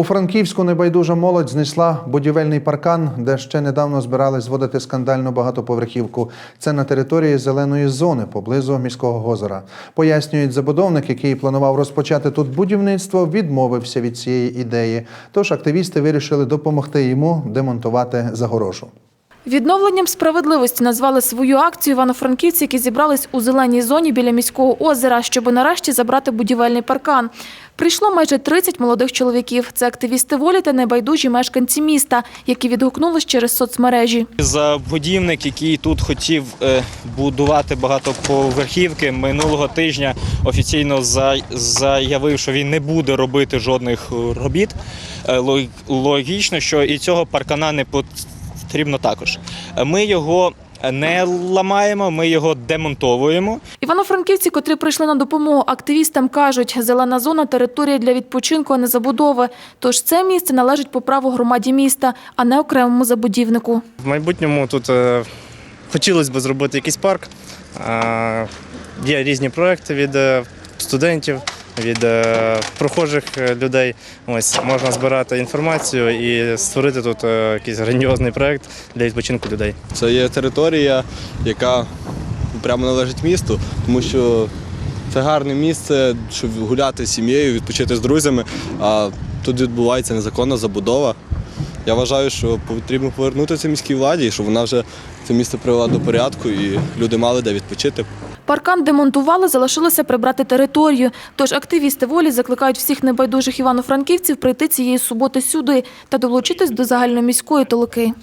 У Франківську небайдужа молодь знесла будівельний паркан, де ще недавно збирались зводити скандальну багатоповерхівку. Це на території зеленої зони поблизу міського озера. Пояснюють, забудовник, який планував розпочати тут будівництво, відмовився від цієї ідеї. Тож активісти вирішили допомогти йому демонтувати загорожу. Відновленням справедливості назвали свою акцію івано-франківці, які зібрались у зеленій зоні біля міського озера, щоб нарешті забрати будівельний паркан. Прийшло майже 30 молодих чоловіків. Це активісти волі та небайдужі мешканці міста, які відгукнулись через соцмережі. Забудівник, який тут хотів е, будувати багатоповерхівки, минулого тижня офіційно за- заявив, що він не буде робити жодних робіт. Е, Логічно, що і цього паркана не потрібно також. Ми його не ламаємо, ми його демонтовуємо. Івано-франківці, котрі прийшли на допомогу активістам, кажуть, зелена зона – територія для відпочинку, а не забудови. Тож це місце належить по праву громаді міста, а не окремому забудівнику. В майбутньому тут е, хотілося б зробити якийсь парк. Е, Є різні проекти від е, студентів, від е, прохожих людей. Ось можна збирати інформацію і створити тут е, якийсь грандіозний проект для відпочинку людей. Це є територія, яка прямо належить місту, тому що це гарне місце, щоб гуляти з сім'єю, відпочити з друзями. А тут відбувається незаконна забудова. Я вважаю, що потрібно повернути це міській владі, щоб вона вже це місце привела до порядку і люди мали де відпочити. Паркан демонтували, залишилося прибрати територію. Тож активісти волі закликають всіх небайдужих івано-франківців прийти цієї суботи сюди та долучитись до загальноміської толоки.